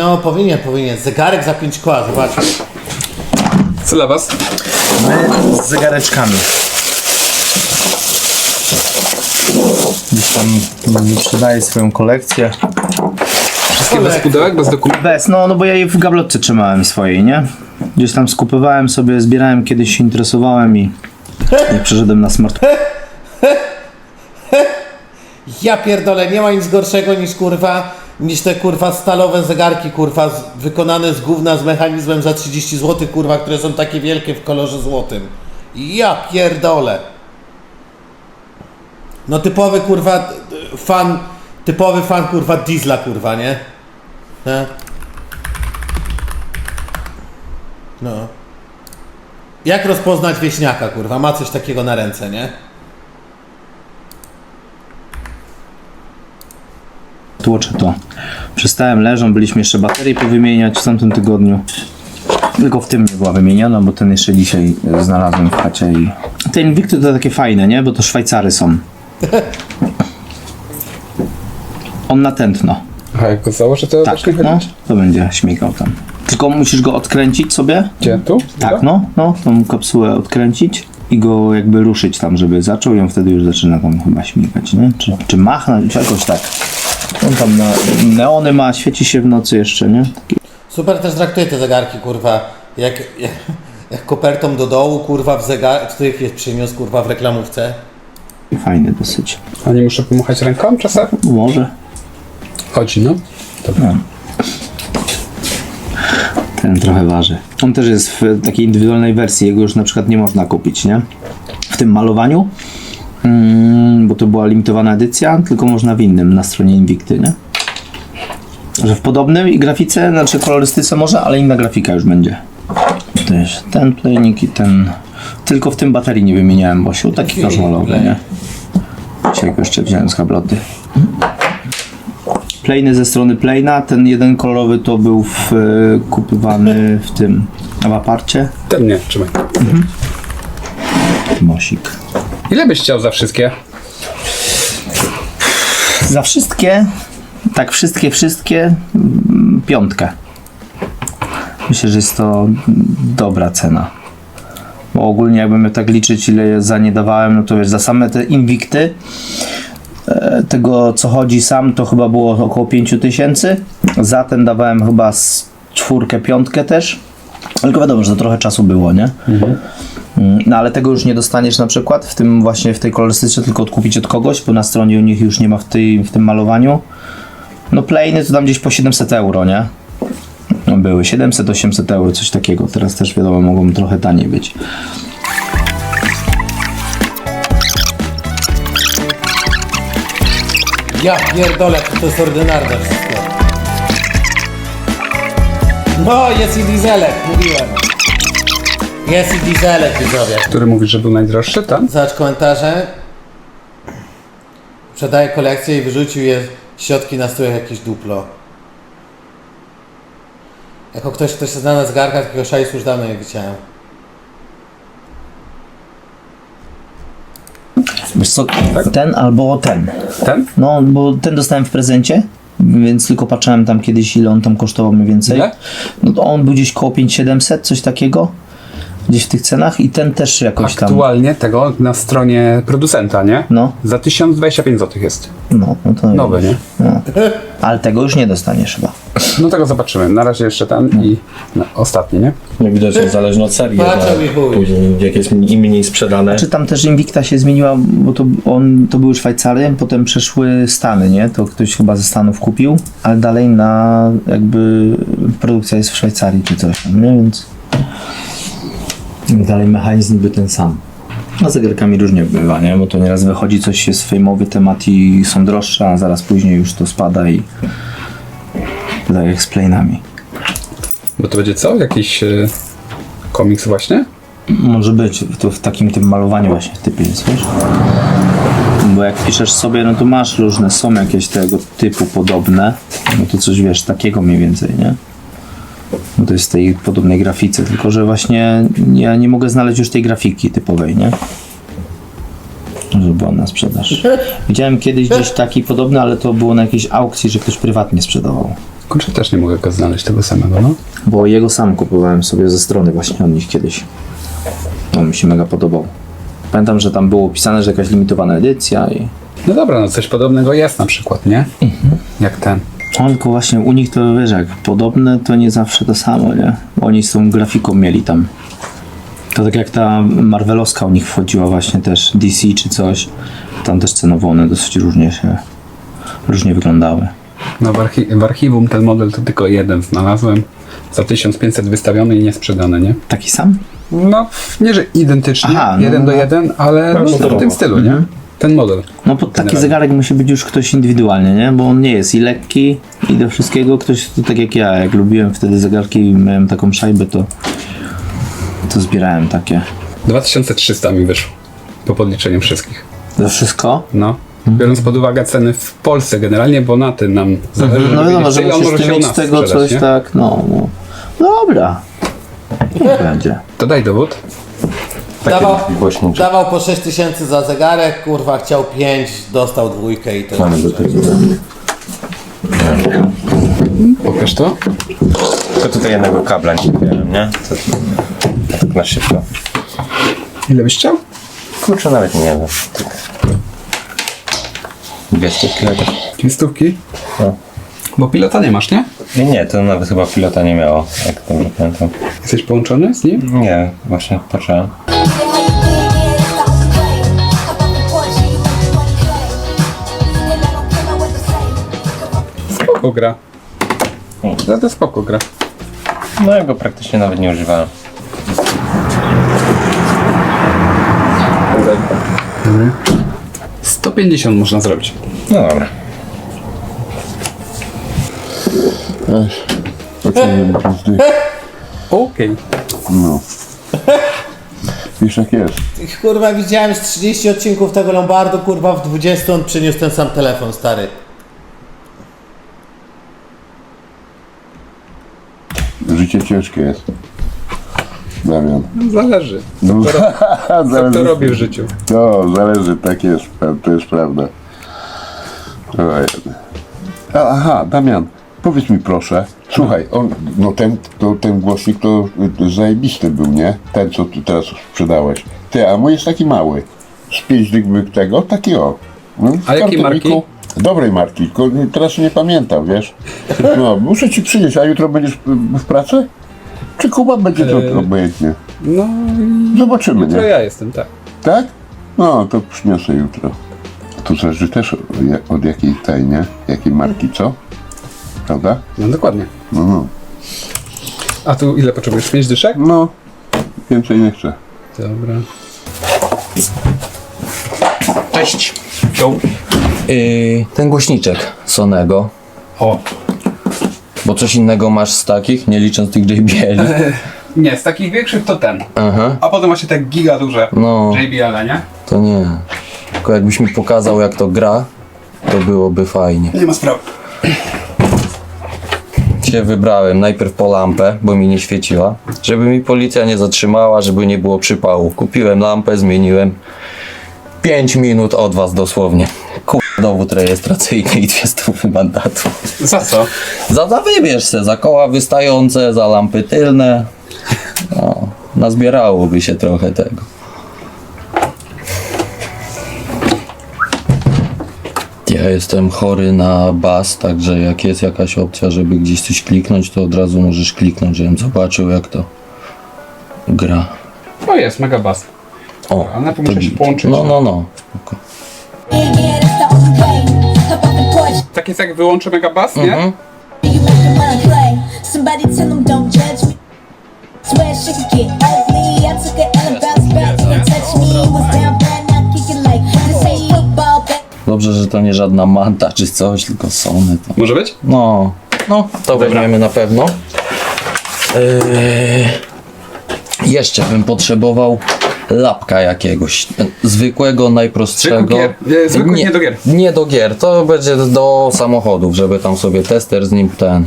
No powinien, powinien. Zegarek za 5 koła, zobacz. Co dla was? My z zegareczkami. Gdzieś tam sprzedaje swoją kolekcję. Wszystkie bez pudełek, bez dokumentów? Bez, no, no bo ja je w gablotce trzymałem swojej, nie? Gdzieś tam skupywałem sobie, zbierałem, kiedyś się interesowałem i, i przeszedłem na smart. Ja pierdolę, nie ma nic gorszego niż kurwa, niż te kurwa stalowe zegarki kurwa z, wykonane z gówna z mechanizmem za 30 zł kurwa, które są takie wielkie w kolorze złotym. Ja pierdolę. No typowy kurwa fan, typowy fan kurwa diesla kurwa, nie? nie? No. Jak rozpoznać wieśniaka kurwa? Ma coś takiego na ręce, nie? Tłoczę to. Przestałem, leżą, byliśmy jeszcze baterie powymieniać w tamtym tygodniu. Tylko w tym nie była wymieniona, bo ten jeszcze dzisiaj e, znalazłem w chacie i... Te Invicty to takie fajne, nie? Bo to Szwajcary są. On na tętno. A jak go założę, to Tak, no, to będzie śmigał tam. Tylko musisz go odkręcić sobie. Gdzie? Tu? Tak, no, no, tą kapsułę odkręcić i go jakby ruszyć tam, żeby zaczął i on wtedy już zaczyna tam chyba śmigać, nie? Czy, czy machnąć, jakoś tak. On tam na, neony ma, świeci się w nocy jeszcze, nie? Super też traktuje te zegarki, kurwa, jak, jak, jak kopertą do dołu, kurwa, w zegar, w których je przyniósł, kurwa, w reklamówce. Fajny dosyć. A nie muszę pomachać ręką czasem? Może. Chodzi, no. No. Ten trochę waży. On też jest w takiej indywidualnej wersji, jego już na przykład nie można kupić, nie? W tym malowaniu, mm, bo to była limitowana edycja, tylko można w innym, na stronie Invicty, nie? Że w podobnej grafice, znaczy kolorystyce może, ale inna grafika już będzie. To jest ten playnik i ten... Tylko w tym baterii nie wymieniałem, bo się taki casualowy, nie? Dzisiaj jeszcze wziąłem z habloty. Plejny ze strony Plejna, ten jeden kolorowy to był w, e, kupywany w tym, w aparcie. Ten nie, trzymaj. Mosik. Ile byś chciał za wszystkie? Za wszystkie, tak wszystkie, wszystkie, mm, piątkę. Myślę, że jest to dobra cena. Bo ogólnie jakbym tak liczyć, ile za nie dawałem, no to wiesz, za same te Invicty, e, tego co chodzi sam, to chyba było około 5000 tysięcy. Za ten dawałem chyba z czwórkę, piątkę też. Tylko wiadomo, że to trochę czasu było, nie? Mm, No ale tego już nie dostaniesz na przykład w tym właśnie w tej kolorystyce, tylko odkupić od kogoś, bo na stronie u nich już nie ma w, tej, w tym malowaniu. No plainy to tam gdzieś po 700 euro, nie? No były 700-800 euro, coś takiego. Teraz też wiadomo, mogą trochę taniej być. Ja pierdolę, to jest ordynarne wszystko. No, jest i dieselek, mówiłem. Jest i dieselek, widzowie. Który mówisz, że był najdroższy, ten? Zobacz komentarze. Sprzedaje kolekcję i wyrzucił je środki na stół jak jakieś duplo. Jako ktoś, kto się zna na zegarkach, takiego szajsu już dawno nie widziałem. Wiesz co, ten albo ten. Ten? No, bo ten dostałem w prezencie, więc tylko patrzyłem tam kiedyś, ile on tam kosztował mniej więcej. Ile? No to on był gdzieś koło 5700, coś takiego. Gdzieś w tych cenach i ten też jakoś tam. Aktualnie tego na stronie producenta, nie? No, Za 1025 zł jest. no, no to. Nowy, nie? No. Ale tego już nie dostaniesz chyba. No tego zobaczymy. Na razie jeszcze ten i no, ostatni, nie? Jak widać, jest zależne od serii, Patrzę że i chuj. później jak jest im mniej sprzedane, Czy tam też Invicta się zmieniła, bo to, on, to były Szwajcary, potem przeszły Stany, nie? To ktoś chyba ze Stanów kupił, ale dalej na jakby produkcja jest w Szwajcarii czy coś tam, nie? Więc dalej mechanizm niby ten sam. A zegarkami różnie bywa, nie? Bo to nieraz wychodzi coś, jest fejmowy temat i są droższe, a zaraz później już to spada i tak jak z plane'ami. Bo to będzie co? Jakiś e, komiks właśnie? Może być, to w takim tym malowaniu właśnie typie jest, wiesz? Bo jak piszesz sobie, no to masz różne, są jakieś tego typu podobne, no to coś wiesz, takiego mniej więcej, nie? No to jest w tej podobnej grafice, tylko że właśnie ja nie mogę znaleźć już tej grafiki typowej, nie? Żeby była na sprzedaż. Widziałem kiedyś gdzieś taki podobny, ale to było na jakiejś aukcji, że ktoś prywatnie sprzedawał. Kurczę, też nie mogę go znaleźć tego samego, no. Bo jego sam kupowałem sobie ze strony właśnie od nich kiedyś. On mi się mega podobał. Pamiętam, że tam było pisane, że jakaś limitowana edycja i... No dobra, no coś podobnego jest na przykład, nie? Jak ten. No, tylko właśnie u nich to wiesz jak, podobne to nie zawsze to samo, nie? Oni z tą grafiką mieli tam. To tak jak ta Marvelowska u nich wchodziła właśnie też, DC czy coś. Tam też cenowo one dosyć różnie się, różnie wyglądały. No w, archi- w archiwum ten model to tylko jeden znalazłem. Za 1500 wystawiony i niesprzedany, nie? Taki sam? No, nie że identycznie, Aha, no, jeden do no. jeden, ale no, w tym stylu, nie? Ten model. No bo taki Generalnie. zegarek musi być już ktoś indywidualny, nie? Bo on nie jest i lekki i do wszystkiego ktoś, to tak jak ja, jak lubiłem wtedy zegarki i miałem taką szajbę, to to zbierałem takie. 2300 mi wyszło. Po podliczeniu wszystkich. To wszystko? No. Biorąc pod uwagę ceny w Polsce generalnie, bo na tym nam zależy. No żeby wiadomo, że musisz ty mieć z tego coś nie? tak, no, no. Dobra. Niech będzie. To daj dowód. Dawał, dawał po 6 tysięcy za zegarek, kurwa chciał 5, dostał dwójkę i to Mamy do tego. Pokaż to. Tylko tutaj jednego kabla nie wziąłem, nie? To, tak na szybko. Ile byś chciał? Kurczę, nawet nie wiem. Tak. Dwie stówki chociaż. Dwie stówki? No. Bo pilota nie masz, nie? Nie, nie, to nawet chyba pilota nie miało, jak dobrze pamiętam. Jesteś połączony z nim? Nie, właśnie patrzyłem. Spoko gra. Za to spoko gra. No ja go praktycznie nawet nie używałem. 150 można zrobić. No dobra. Okej. Wiesz jak jest. Kurwa widziałem z 30 odcinków tego Lombardu, kurwa w 20 on przyniósł ten sam telefon, stary. Życie ciężkie jest. Damian. Zależy. No, Co zależy, kto robi w życiu? No, zależy, tak jest, to jest prawda. A, Aha, Damian, powiedz mi proszę, słuchaj, on, no ten, to, ten głośnik to, to zajebisty był, nie? Ten, co ty teraz sprzedałeś. Ty, a mój jest taki mały. Z pięć tego, taki o. No, w A jakiej marki? Dobrej marki, tylko teraz nie pamiętam, wiesz? No, muszę ci przynieść, a jutro będziesz w- pracy? Czy Kuba będzie to Eee, obojętnie? No, Zobaczymy, to nie? ja jestem, tak. Tak? No, to przyniosę jutro. To zależy też od, ja- od jakiej tej, nie? Jakiej marki, co? Prawda? No dokładnie. No, no. A tu ile potrzebujesz? 5 dyszek? No, więcej nie chcę. Dobra. Cześć. Yo. Yy, ten głośniczek Sonego, O. bo coś innego masz z takich, nie licząc tych JBL. Nie, z takich większych to ten. Aha, A potem właśnie te giga duże. no JBL, nie? to nie. Tylko jakbyś mi pokazał jak to gra, to byłoby fajnie. Nie ma sprawy. Się wybrałem najpierw po lampę, bo mi nie świeciła, żeby mi policja nie zatrzymała, żeby nie było przypału. Kupiłem lampę, zmieniłem. 5 minut od was dosłownie. Dowód rejestracyjny i dwie stówy mandatu. Za co? Za, za wybierz se, za koła wystające, za lampy tylne. No, nazbierałoby się trochę tego. Ja jestem chory na bas, także jak jest jakaś opcja, żeby gdzieś coś kliknąć, to od razu możesz kliknąć, żebym zobaczył jak to gra. O jest, mega bas. O, A najpierw to muszę się git. połączyć. No, no, no. Spoko. Tak jest jak wyłączę mega bas, nie? Mhm. Dobrze, że to nie żadna manta czy coś, tylko Sony. To. Może być? No, no, to weźmiemy na pewno. Yy, jeszcze bym potrzebował lapka jakiegoś. Zwykłego, najprostszego. Zwykły gier. Nie, zwykły nie do gier. Nie do gier, to będzie do samochodów, żeby tam sobie tester z nim ten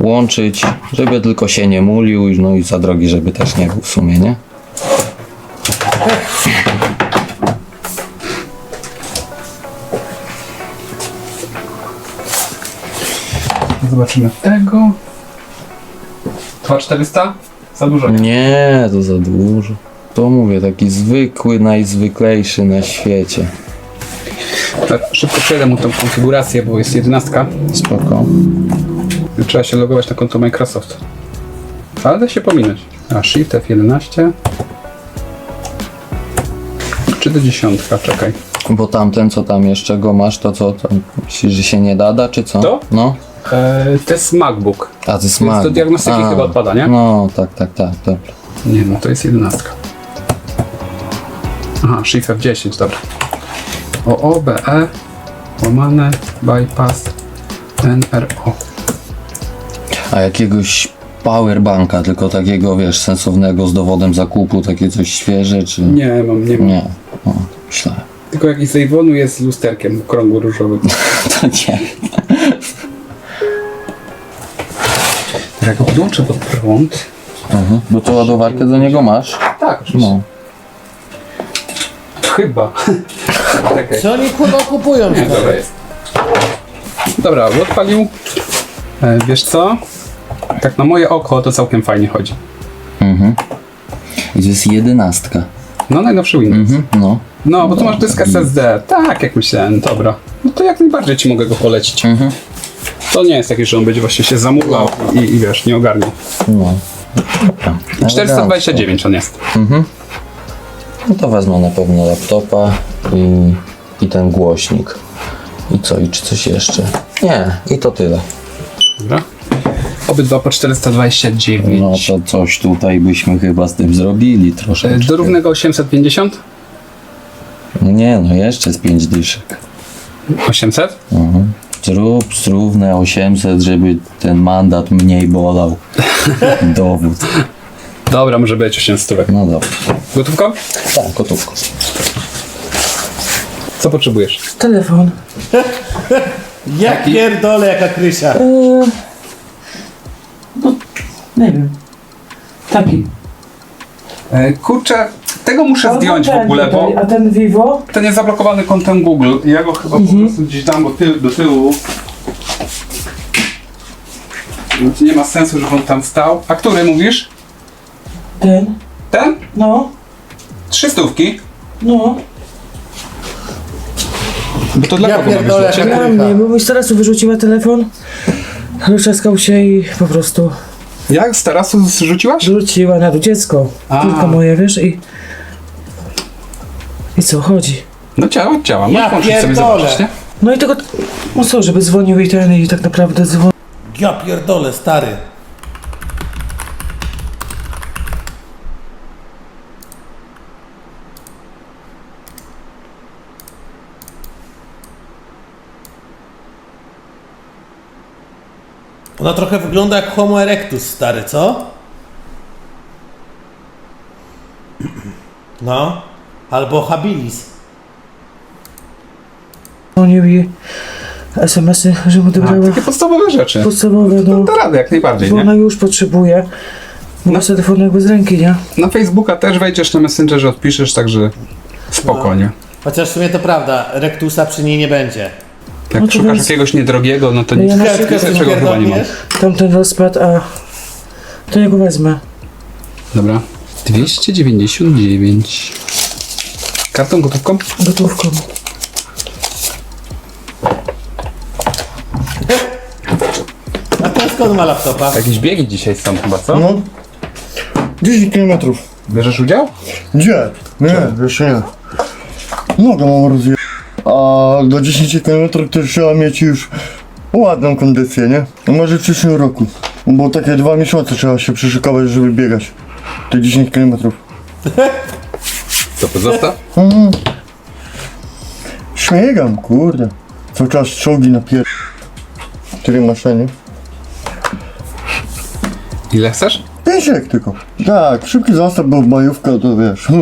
łączyć, żeby tylko się nie mulił, no i za drogi, żeby też nie był w sumie, nie? Zobaczymy tego. 2400? Za dużo. nie? Nie, to za dużo. To mówię, taki zwykły, najzwyklejszy na świecie. Tak, szybko przejdę mu tą konfigurację, bo jest 11. Spoko. Trzeba się logować na konto Microsoft. Ale da się pominąć. A, Shift F11. Czy do dziesiątka, czekaj. Bo tamten, co tam jeszcze go masz, to co tam? Myślisz, że się nie dada, czy co? To? No. Eee, to jest MacBook. A to jest Więc do Mac. diagnostyki A, chyba odpada, nie? No, tak, tak, tak, dobra. Nie, no to jest 11. Aha, Shift F10, dobra. OO, BE, łamane, bypass, NRO. A jakiegoś powerbanka, tylko takiego, wiesz, sensownego z dowodem zakupu, takie coś świeże, czy... Nie mam, nie mam. Nie. O, myślałem. Tylko jakiś z Avonu jest z lusterkiem w krągu różowym. To nie. Jak go podłączę pod prąd. Mhm. Bo to ładowarkę do niego masz? Tak, oczywiście. No. Chyba. Czekaj. Co oni kurwa kupują? Nie, dobra jest. Dobra, odpalił. E, wiesz co? Tak na moje oko to całkiem fajnie chodzi. Mhm. I to jest jedenastka. No najnowszy Windows. Mhm. No. No, bo tu masz dysk SSD. Tak, jak myślałem, dobra. No to jak najbardziej ci mogę go polecić. Mhm. To nie jest taki, że on będzie właśnie się zamulał i, i wiesz, nie ogarniał. No. 429 on jest. No to wezmę na pewno laptopa i, i ten głośnik. I co, i czy coś jeszcze? Nie, i to tyle. Dobra. Obydwa po 429. No to coś tutaj byśmy chyba z tym zrobili E, troszeczkę. Do równego 850? Nie, no jeszcze z 5 dyszek. 800? Mhm. Zrób zrówne 800, żeby ten mandat mniej bolał. Dowód. Dobra, może być 800. No dobra. Gotówko? Tak, gotówko. Co potrzebujesz? Telefon. Ja pierdolę jaka krysia. Eee, no, nie wiem. Taki. E, kurczę, tego muszę Albo zdjąć w ten ogóle, bo tutaj, A ten Vivo? ten jest zablokowany kontem Google. Ja go chyba po prostu gdzieś dam do, tył, do tyłu. Nie ma sensu, żeby on tam stał. A który mówisz? Ten? Ten? No, Trzy stówki. no. Bo to dla Ja kogo ma być? pierdolę, Dla ciebie? jak- Dla mnie, bo mi z tarasu wyrzuciła telefon. Rozczaskał się i po prostu Jak z tarasu zrzuciłaś? rzuciła na dół dziecko. A. Tylko moje, wiesz, i... I co, chodzi? No działa, działa. Ja Możesz włączyć sobie pierdolę. zobaczyć, nie? No i tego... No co, żeby dzwonił i ten, i tak naprawdę dzwonił. Ja pierdolę, stary. Ona trochę wygląda jak Homo erectus, stary, co? No. Albo habilis. Dzwonił i SMS-y, że mu A, odebrała takie podstawowe rzeczy. podstawowe, no. Da radę jak najbardziej, Bo nie? ona już potrzebuje. No. Ma telefon jakby z ręki, nie? Na Facebooka też wejdziesz na Messengerze, odpiszesz, także spokojnie. Chociaż w sumie to prawda, rectusa przy niej nie będzie. Jak No to szukasz więc- jakiegoś niedrogiego, no to Ja nic na tym czego chyba nie ma. Tamten rozpad, a... To ja go wezmę. Dobra. 299. Kartą gotówką? Gotówką. A teraz skąd ma laptopa? Jakieś biegi dzisiaj są chyba, co? No. 10 km. Bierzesz udział? Gdzie? Nie, jeszcze nie. Nogę mam rozje... A do 10 km to trzeba mieć już ładną kondycję, nie? No Może w przyszłym roku. Bo takie dwa miesiące trzeba się przyszykować, żeby biegać. Te 10 km. Co, to zostaw? Śmiegam, kurde. Cały czas czołgi na pier... W tej maszynie. Ile chcesz? Pięciek tylko. Tak, szybki zastaw, bo majówka to wiesz.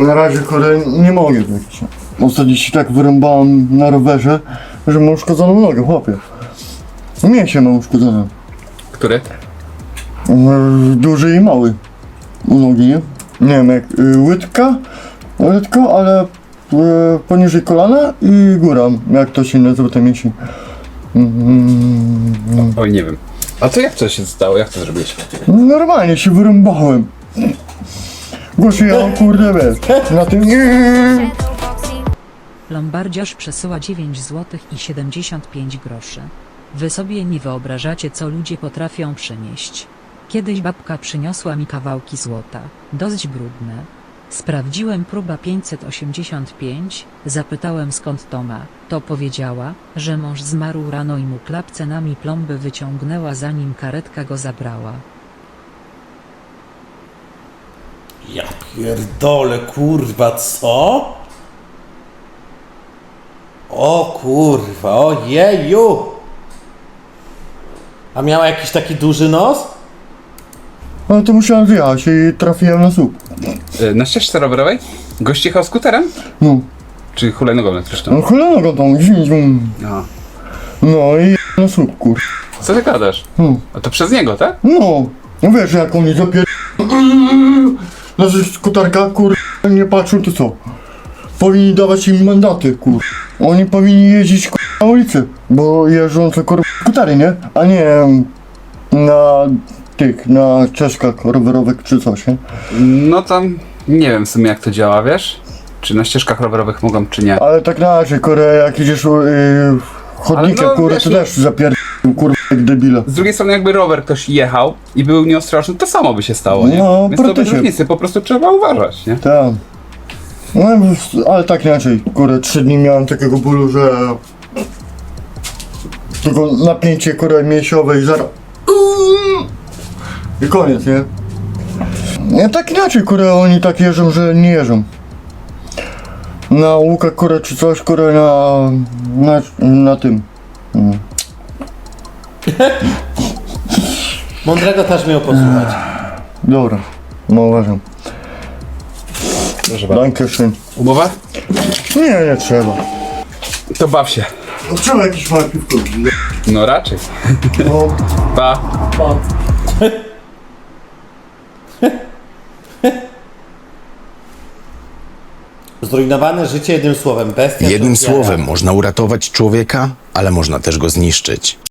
Na razie kurde nie mogę biegać. Ostatnio się tak wyrąbałem na rowerze, że mam uszkodzoną nogę, chłopie. Mięsie mam uszkodzone. Który? Yy, Duży i mały. U nogi, nie? Nie wiem jak y, łydka, łydka, ale e, poniżej kolana i góra, jak to się nazywa te mięśnie. Mm, Oj, nie wiem. A to jak to się stało? Jak to zrobiłeś? Normalnie się wyrąbałem. Głosie ja kurde wiesz, na tym Lombardziarz przesyła 9 zł i 75 groszy. Wy sobie nie wyobrażacie co ludzie potrafią przynieść. Kiedyś babka przyniosła mi kawałki złota, dość brudne. Sprawdziłem próba 585, zapytałem skąd to ma, to powiedziała, że mąż zmarł rano i mu klapce nami plomby wyciągnęła zanim karetka go zabrała. Ja pierdolę, kurwa, co? O kurwa, ojeju! A miała jakiś taki duży nos? Ale to musiałem zjechać i trafiłem na słup. Y, Na ścieżce rowerowej? Gość jechał skuterem? No, Czy hulajnogą elektryczną? no cholera tam, zium. No. No i na słup, kur. Co ty gadasz? Hmm. A to przez niego, tak? No, no wiesz jak oni zapier... Na skutarka, kur... nie patrzą to co? Powinni dawać im mandaty, kur... Oni powinni jeździć kur... na ulicy, bo jeżdżą to kur... skutary, nie? A nie na tych, na czeszkach rowerowych czy coś, nie? No tam nie wiem w sumie jak to działa, wiesz? Czy na ścieżkach rowerowych mogą, czy nie. Ale tak na razie, kur... jak idziesz yy, chodnikiem, no, kur... wiesz, to no- też zapier... kur... jak debile. Z drugiej strony jakby rower ktoś jechał i był nieostrożny, to samo by się stało, nie? No, Więc to bez różnicy, po prostu trzeba uważać, nie? Tak. No, ale tak inaczej. Kurde, trzy dni miałem takiego bólu, że... Tylko napięcie kurde mięsiowe i zaraz... I koniec, nie? Nie, tak inaczej, kurde, oni tak jeżdżą, że nie jeżdżą. Na łukach, kurde, czy coś, kurde, na... na, na tym. Mądrego też miał posłuchać. Dobra, no uważam. Proszę bardzo. Dankeschön. Umowa? Nie, nie trzeba. To baw się. No, Trzeba jakieś małe piwko. No raczej. No, Pa. pa. Zrujnowane życie jednym słowem. Bestia Jednym słowem można uratować człowieka, ale można też go zniszczyć.